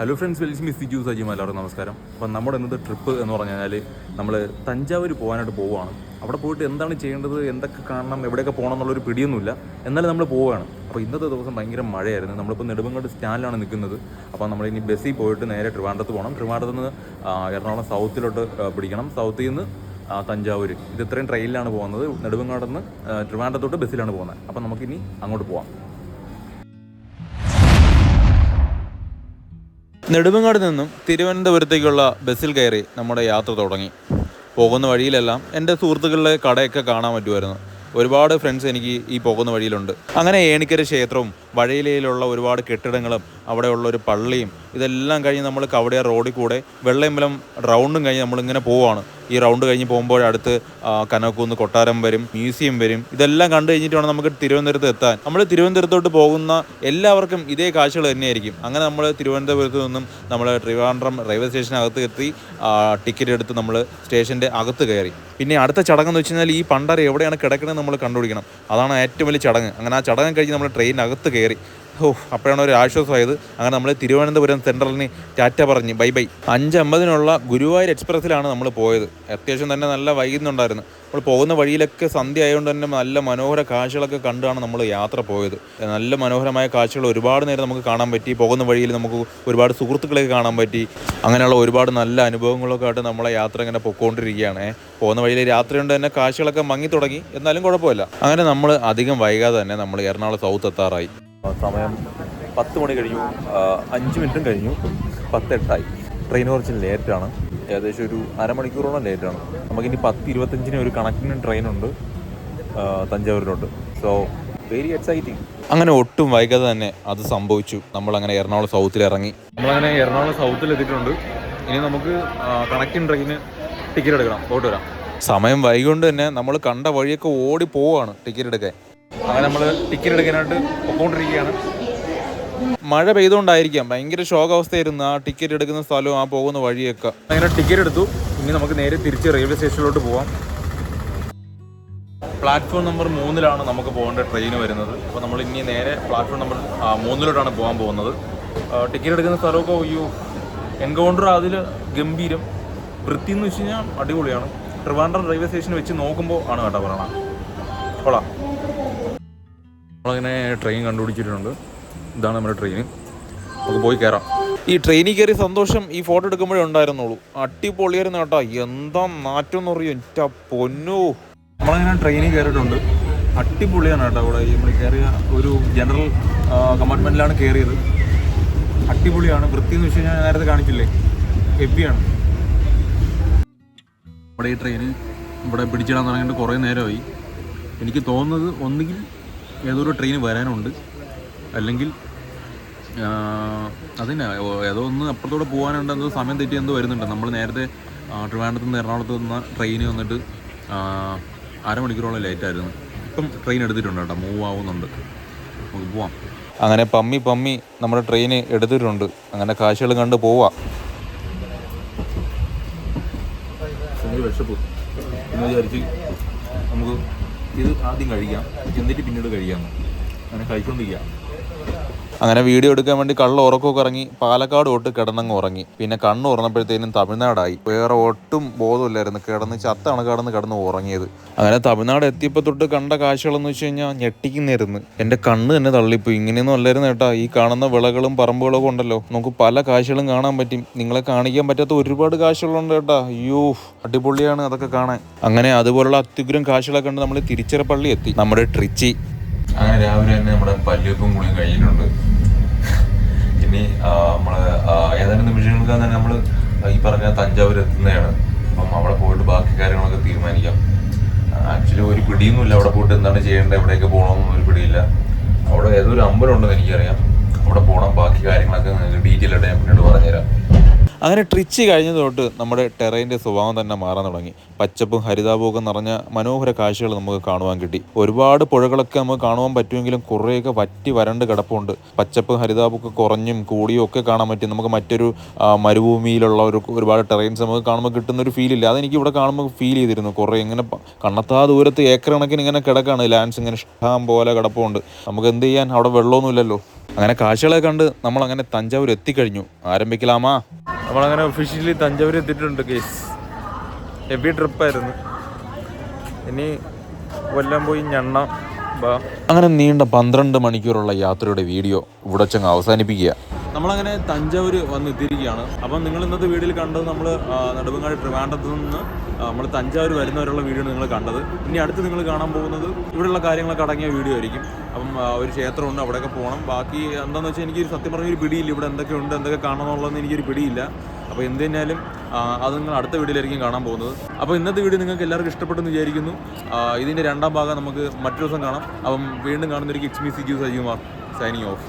Hello friends വെൽസ് മിസ് ജ്യൂസ് അജിമ എല്ലാവർക്കും നമസ്കാരം. അപ്പം നമ്മുടെ ഇന്നത്തെ ട്രിപ്പ് എന്ന് പറഞ്ഞു കഴിഞ്ഞാൽ നമ്മൾ തഞ്ചാവൂർ പോകാനായിട്ട് പോവുകയാണ് അവിടെ പോയിട്ട് എന്താണ് ചെയ്യേണ്ടത് എന്തൊക്കെ കാണണം എവിടെയൊക്കെ പോകണം എന്നുള്ളൊരു പിടിയൊന്നുമില്ല. എന്നാലും നമ്മൾ പോവുകയാണ് അപ്പോൾ ഇന്നത്തെ ദിവസം ഭയങ്കര മഴയായിരുന്നു. നമ്മളിപ്പോൾ നെടുമങ്ങോട് സ്റ്റാൻഡിലാണ് നിൽക്കുന്നത്. അപ്പോൾ നമ്മൾ ഇനി ബസ്സിൽ പോയിട്ട് നേരെ ട്രിവാൻഡ്രത്ത് പോകണം ട്രിവാൻഡ്രത്ത് നിന്ന് എറണാകുളം സൗത്തിലോട്ട് പിടിക്കണം. സൗത്തിൽ നിന്ന് തഞ്ചാവൂർ ഇത് ഇത്രയും ട്രെയിനിലാണ് പോകുന്നത്. നെടുമങ്ങാട് നിന്ന് ട്രിവാൻഡ്രത്തോട്ട് ബസ്സിലാണ് പോകുന്നത്. അപ്പോൾ നമുക്കിനി അങ്ങോട്ട് പോവാം. നെടുമങ്ങാട് നിന്നും തിരുവനന്തപുരത്തേക്കുള്ള ബസ്സിൽ കയറി നമ്മുടെ യാത്ര തുടങ്ങി. പോകുന്ന വഴിയിലെല്ലാം എന്റെ സുഹൃത്തുക്കളുടെ കടയൊക്കെ കാണാൻ പറ്റുമായിരുന്നു. ഒരുപാട് ഫ്രണ്ട്സ് എനിക്ക് ഈ പോകുന്ന വഴിയിലുണ്ട്. അങ്ങനെ ഏണിക്കര ക്ഷേത്രവും വഴയിലയിലുള്ള ഒരുപാട് കെട്ടിടങ്ങളും അവിടെയുള്ള ഒരു പള്ളിയും ഇതെല്ലാം കഴിഞ്ഞ് നമ്മൾ കവടിയ റോഡിൽ കൂടെ വെള്ളയമ്പലം റൗണ്ടും കഴിഞ്ഞ് നമ്മളിങ്ങനെ പോവാണ്. ഈ റൗണ്ട് കഴിഞ്ഞ് പോകുമ്പോൾ അടുത്ത് ആ, കൊട്ടാരം വരും മ്യൂസിയം വരും. ഇതെല്ലാം കണ്ടു കഴിഞ്ഞിട്ട് വേണം നമുക്ക് തിരുവനന്തപുരത്ത് എത്താൻ. നമ്മൾ തിരുവനന്തപുരത്തോട്ട് പോകുന്ന എല്ലാവർക്കും ഇതേ കാഴ്ചകൾ തന്നെയായിരിക്കും. അങ്ങനെ നമ്മൾ തിരുവനന്തപുരത്ത് നിന്നും നമ്മൾ ട്രിവാൻഡ്രം റെയിൽവേ സ്റ്റേഷനകത്ത് എത്തി ടിക്കറ്റ് എടുത്ത് നമ്മൾ സ്റ്റേഷന്റെ അകത്ത് കയറി. പിന്നെ അടുത്ത ചടങ്ങ് എന്ന് വെച്ച് കഴിഞ്ഞാൽ ഈ പണ്ടാര എവിടെയാണ് കിടക്കുന്നത് നമ്മൾ കണ്ടുപിടിക്കണം. അതാണ് ഏറ്റവും വലിയ ചടങ്ങ്. അങ്ങനെ ആ ചടങ്ങ് കഴിഞ്ഞ് നമ്മൾ ട്രെയിനകത്ത് കയറി. ഓ അപ്പോഴാണ് ഒരു ആശ്വാസമായത്. അങ്ങനെ നമ്മൾ തിരുവനന്തപുരം സെൻട്രലിന് ടാറ്റ പറഞ്ഞ് ബൈ ബൈ. അഞ്ച് അമ്പതിനുള്ള ഗുരുവായൂർ എക്സ്പ്രസ്സിലാണ് നമ്മൾ പോയത്. അത്യാവശ്യം തന്നെ നല്ല വൈകുന്നുണ്ടായിരുന്നു. നമ്മൾ പോകുന്ന വഴിയിലൊക്കെ സന്ധ്യ ആയതുകൊണ്ട് തന്നെ നല്ല മനോഹര കാഴ്ചകളൊക്കെ കണ്ടാണ് നമ്മൾ യാത്ര പോയത്. നല്ല മനോഹരമായ കാഴ്ചകൾ ഒരുപാട് നേരം നമുക്ക് കാണാൻ പറ്റി. പോകുന്ന വഴിയിൽ നമുക്ക് ഒരുപാട് സുഹൃത്തുക്കളെയൊക്കെ കാണാൻ പറ്റി. അങ്ങനെയുള്ള ഒരുപാട് നല്ല അനുഭവങ്ങളൊക്കെ ആയിട്ട് നമ്മളെ യാത്ര ഇങ്ങനെ പൊക്കോണ്ടിരിക്കുകയാണ്. പോകുന്ന വഴിയിൽ രാത്രി കൊണ്ട് തന്നെ കാഴ്ചകളൊക്കെ മങ്ങി തുടങ്ങി. എന്നാലും കുഴപ്പമില്ല. അങ്ങനെ നമ്മൾ അധികം വൈകാതെ തന്നെ നമ്മൾ എറണാകുളം സൗത്ത് എത്താറായി. സമയം പത്ത് മണി കഴിഞ്ഞു. അഞ്ച് മിനിറ്റും കഴിഞ്ഞു. പത്തെട്ടായി. ട്രെയിൻ കുറച്ച് ലേറ്റാണ്. ഏകദേശം ഒരു അരമണിക്കൂറോളം ലേറ്റാണ്. നമുക്കിനി പത്ത് ഇരുപത്തഞ്ചിന് ഒരു കണക്റ്റിന് ട്രെയിനുണ്ട് ഉണ്ട് തഞ്ചാവൂരിലോട്ട്. സോ വെരി എക്സൈറ്റിംഗ് അങ്ങനെ ഒട്ടും വൈകാതെ തന്നെ അത് സംഭവിച്ചു. നമ്മൾ അങ്ങനെ എറണാകുളം സൗത്തിൽ ഇറങ്ങി. നമ്മളങ്ങനെ എറണാകുളം സൗത്തിൽ എത്തിയിട്ടുണ്ട്. ഇനി നമുക്ക് കണക്റ്റിംഗ് ട്രെയിന് ടിക്കറ്റ് എടുക്കണം. പോയിട്ട് വരാം. സമയം വൈകൊണ്ട് തന്നെ നമ്മൾ കണ്ട വഴിയൊക്കെ ഓടി പോവാണ് ടിക്കറ്റ് എടുക്കാൻ. അങ്ങനെ നമ്മൾ ടിക്കറ്റ് എടുക്കാനായിട്ട് പൊക്കോണ്ടിരിക്കുകയാണ് മഴ പെയ്തുകൊണ്ടായിരിക്കാം. ഭയങ്കര ശോകാവസ്ഥയായിരുന്നു ആ ടിക്കറ്റ് എടുക്കുന്ന സ്ഥലവും ആ പോകുന്ന വഴിയൊക്കെ. അങ്ങനെ ടിക്കറ്റ് എടുത്തു. ഇനി നമുക്ക് നേരെ തിരിച്ച് റെയിൽവേ സ്റ്റേഷനിലോട്ട് പോവാം. പ്ലാറ്റ്ഫോം നമ്പർ മൂന്നിലാണ് നമുക്ക് പോകേണ്ട ട്രെയിൻ വരുന്നത്. അപ്പോൾ നമ്മൾ ഇനി നേരെ പ്ലാറ്റ്ഫോം നമ്പർ മൂന്നിലോട്ടാണ് പോകാൻ പോകുന്നത്. ടിക്കറ്റ് എടുക്കുന്ന സ്ഥലമൊക്കെ അയ്യോ എൻകൗണ്ടർ അതിൽ ഗംഭീരം. വൃത്തി എന്ന് വെച്ച് കഴിഞ്ഞാൽ അടിപൊളിയാണ്. ട്രിവാൻഡ്രം റെയിൽവേ സ്റ്റേഷൻ വെച്ച് നോക്കുമ്പോൾ ആണ് കേട്ടോ പറയണം കൊള്ളാം. നമ്മളങ്ങനെ ട്രെയിൻ കണ്ടുപിടിച്ചിട്ടുണ്ട്. ഇതാണ് നമ്മുടെ ട്രെയിൻ നമുക്ക് പോയി കയറാം ഈ ട്രെയിനിൽ കയറി സന്തോഷം ഈ ഫോട്ടോ എടുക്കുമ്പോഴേ ഉണ്ടായിരുന്നുള്ളൂ. അടിപൊളിയായിരുന്നു കേട്ടോ. എന്താ നാറ്റം എന്ന് പറയും. എന്റെ പൊന്നോ. നമ്മളങ്ങനെ ട്രെയിനിൽ കയറിയിട്ടുണ്ട് അടിപൊളിയാണ് കേട്ടോ അവിടെ. നമ്മൾ കയറിയ ഒരു ജനറൽ കമ്പാർട്ട്മെന്റിലാണ് കയറിയത് അടിപൊളിയാണ്. വൃത്തി എന്ന് വെച്ച് കഴിഞ്ഞാൽ നേരത്തെ കാണിച്ചില്ലേ? ഹെവിയാണ്. നമ്മുടെ ഈ ട്രെയിന് ഇവിടെ പിടിച്ചിടാൻ തുടങ്ങിയിട്ട് കുറേ നേരമായി. എനിക്ക് തോന്നുന്നത് ഒന്നുകിൽ ഏതോ ഒരു ട്രെയിൻ വരാനുണ്ട്. അല്ലെങ്കിൽ അതിനെ ഏതോ ഒന്ന് അപ്പുറത്തോടെ പോകാനുണ്ട് എന്തോ സമയം തെറ്റി എന്തോ വരുന്നുണ്ട്. നമ്മൾ നേരത്തെ ട്രിവാൻഡ്രത്ത് നിന്ന് എറണാകുളത്ത് നിന്ന് ട്രെയിൻ വന്നിട്ട് അരമണിക്കൂറോളം ലേറ്റായിരുന്നു ഇപ്പം ട്രെയിൻ എടുത്തിട്ടുണ്ട് കേട്ടോ മൂവ് ആവുന്നുണ്ട്. നമുക്ക് പോവാം. അങ്ങനെ പമ്മി പമ്മി നമ്മുടെ ട്രെയിൻ എടുത്തിട്ടുണ്ട്. അങ്ങനെ കാശുകൾ കണ്ട് പോവാം. വിശപ്പ്. എന്ന് വിചാരിച്ച് നമുക്ക് ഇത് ആദ്യം കഴിക്കാം എന്നിട്ട് പിന്നീട് കഴിക്കാം. അങ്ങനെ കഴിച്ചുകൊണ്ടിരിക്കാം അങ്ങനെ വീഡിയോ എടുക്കാൻ വേണ്ടി കള്ള ഉറക്കമൊക്കെ ഇറങ്ങി പാലക്കാട് തൊട്ട് കിടന്നങ്ങ് ഉറങ്ങി. പിന്നെ കണ്ണ് ഉറന്നപ്പോഴത്തേനും തമിഴ്നാടായി. വേറെ ഒട്ടും ബോധമില്ലായിരുന്നു. കിടന്ന് ചത്താണ് കിടന്ന് കിടന്ന് ഉറങ്ങിയത്. അങ്ങനെ തമിഴ്നാട് എത്തിയപ്പോൾ തൊട്ട് കണ്ട കാഴ്ചകളെന്ന് വെച്ച് കഴിഞ്ഞാൽ ഞെട്ടിക്കുന്നായിരുന്നു. എന്റെ കണ്ണ് തന്നെ തള്ളിപ്പോയി. ഇങ്ങനെയൊന്നും അല്ലായിരുന്നു കേട്ടാ. ഈ കാണുന്ന വിളകളും പറമ്പുകളൊക്കെ ഉണ്ടല്ലോ. നമുക്ക് പല കാഴ്ചകളും കാണാൻ പറ്റും. നിങ്ങളെ കാണിക്കാൻ പറ്റാത്ത ഒരുപാട് കാഴ്ചകളുണ്ട് കേട്ടോ. അയ്യോ അടിപൊളിയാണ് അതൊക്കെ കാണാൻ. അങ്ങനെ അതുപോലുള്ള അത്യുഗ്രം കാഴ്ചകളൊക്കെ കണ്ട് നമ്മൾ തിരിച്ചിറപ്പള്ളി എത്തി. നമ്മുടെ ട്രിച്ചി. അങ്ങനെ രാവിലെ തന്നെ നമ്മുടെ പല്ലുവെപ്പും കൂടി കഴിഞ്ഞിട്ടുണ്ട്. ഇനി നമ്മൾ ഏതാനും നിമിഷങ്ങൾക്ക് തന്നെ നമ്മൾ ഈ പറഞ്ഞ തഞ്ചാവൂർ എത്തുന്നതാണ്. അപ്പം അവിടെ പോയിട്ട് ബാക്കി കാര്യങ്ങളൊക്കെ തീരുമാനിക്കാം. ആക്ച്വലി ഒരു പിടിയൊന്നുമില്ല അവിടെ പോയിട്ട് എന്താണ് ചെയ്യേണ്ടത് എവിടെയൊക്കെ പോകണമെന്നൊന്നും ഒരു പിടിയില്ല. അവിടെ ഏതൊരു അമ്പലം ഉണ്ടെന്ന് എനിക്കറിയാം. അവിടെ പോകണം ബാക്കി കാര്യങ്ങളൊക്കെ നിങ്ങൾക്ക് ഡീറ്റെയിൽ ആയിട്ട് ഞാൻ പിന്നീട് പറഞ്ഞുതരാം. അങ്ങനെ ട്രിച്ച് കഴിഞ്ഞത് തൊട്ട് നമ്മുടെ ടെറൈന്റെ സ്വഭാവം തന്നെ മാറാൻ തുടങ്ങി. പച്ചപ്പും ഹരിതാപവും നിറഞ്ഞ മനോഹര കാഴ്ചകൾ നമുക്ക് കാണുവാൻ കിട്ടി. ഒരുപാട് പുഴകളൊക്കെ നമുക്ക് കാണുവാൻ പറ്റുമെങ്കിലും കുറേയൊക്കെ വറ്റി വരണ്ട് കിടപ്പുണ്ട്. പച്ചപ്പും ഹരിതാപമൊക്കെ കുറഞ്ഞും കൂടിയും ഒക്കെ കാണാൻ പറ്റും. നമുക്ക് മറ്റൊരു മരുഭൂമിയിലുള്ള ഒരു ഒരുപാട് ടെറൈൻസ് നമുക്ക് കാണുമ്പോൾ കിട്ടുന്ന ഒരു ഫീൽ ഇല്ല. അതെനിക്ക് ഇവിടെ കാണുമ്പോൾ ഫീൽ ചെയ്തിരുന്നു. കുറേ ഇങ്ങനെ കണ്ണത്താ ദൂരത്ത് ഏക്കർ കണക്കിന് ഇങ്ങനെ കിടക്കാണ്. ലാൻഡ്സ് ഇങ്ങനെ ഇഷ്ടം പോലെ കിടപ്പുണ്ട്. നമുക്ക് എന്ത് ചെയ്യാൻ? അവിടെ വെള്ളമൊന്നുമില്ലല്ലോ. അങ്ങനെ കാഴ്ചകളെ കണ്ട് നമ്മൾ അങ്ങനെ തഞ്ചാവൂർ എത്തിക്കഴിഞ്ഞു. ആരംഭിക്കലാമാ? നമ്മളങ്ങനെ ഒഫീഷ്യലി തഞ്ചാവൂർ എത്തിയിട്ടുണ്ട് കേസ് ഹെവി ട്രിപ്പായിരുന്നു ഇനി കൊല്ലം പോയി ഞണ്ണ അങ്ങനെ നീണ്ട പന്ത്രണ്ട് മണിക്കൂറുള്ള യാത്രയുടെ വീഡിയോ ഇവിടെ ചങ്ങ് അവസാനിപ്പിക്കുക. നമ്മളങ്ങനെ തഞ്ചാവൂർ വന്ന് എത്തിയിരിക്കുകയാണ്. അപ്പം നിങ്ങൾ ഇന്നത്തെ വീഡിയോയിൽ കണ്ടത് നമ്മൾ നെടുമ്പങ്ങാടി ട്രിവാൻഡ്രത്ത് നിന്ന് നമ്മൾ തഞ്ചാവൂർ വരുന്നവരുള്ള വീഡിയോ നിങ്ങൾ കണ്ടത്. ഇനി അടുത്ത് നിങ്ങൾ കാണാൻ പോകുന്നത് ഇവിടെയുള്ള കാര്യങ്ങളൊക്കെ അടങ്ങിയ വീഡിയോ ആയിരിക്കും. അപ്പം ഒരു ക്ഷേത്രമുണ്ട് അവിടെയൊക്കെ പോകണം. ബാക്കി എന്താണെന്ന് വെച്ചാൽ എനിക്കൊരു സത്യം പറഞ്ഞ ഒരു പിടിയില്ല. ഇവിടെ എന്തൊക്കെ ഉണ്ട് എന്തൊക്കെ കാണണമെന്നുള്ളതെന്ന് എനിക്കൊരു പിടിയില്ല. അപ്പോൾ എന്ത് തന്നെയാലും അത് നിങ്ങൾ അടുത്ത വീഡിയോയിലായിരിക്കും കാണാൻ പോകുന്നത്. അപ്പോൾ ഇന്നത്തെ വീഡിയോ നിങ്ങൾക്ക് എല്ലാവർക്കും ഇഷ്ടപ്പെട്ടെന്ന് വിചാരിക്കുന്നു. ഇതിന്റെ രണ്ടാം ഭാഗം നമുക്ക് മറ്റു ദിവസം കാണാം. അപ്പം വീണ്ടും കാണുന്നൊരു കിച്ച് മീ സി ജു സൈനിങ് ഓഫ്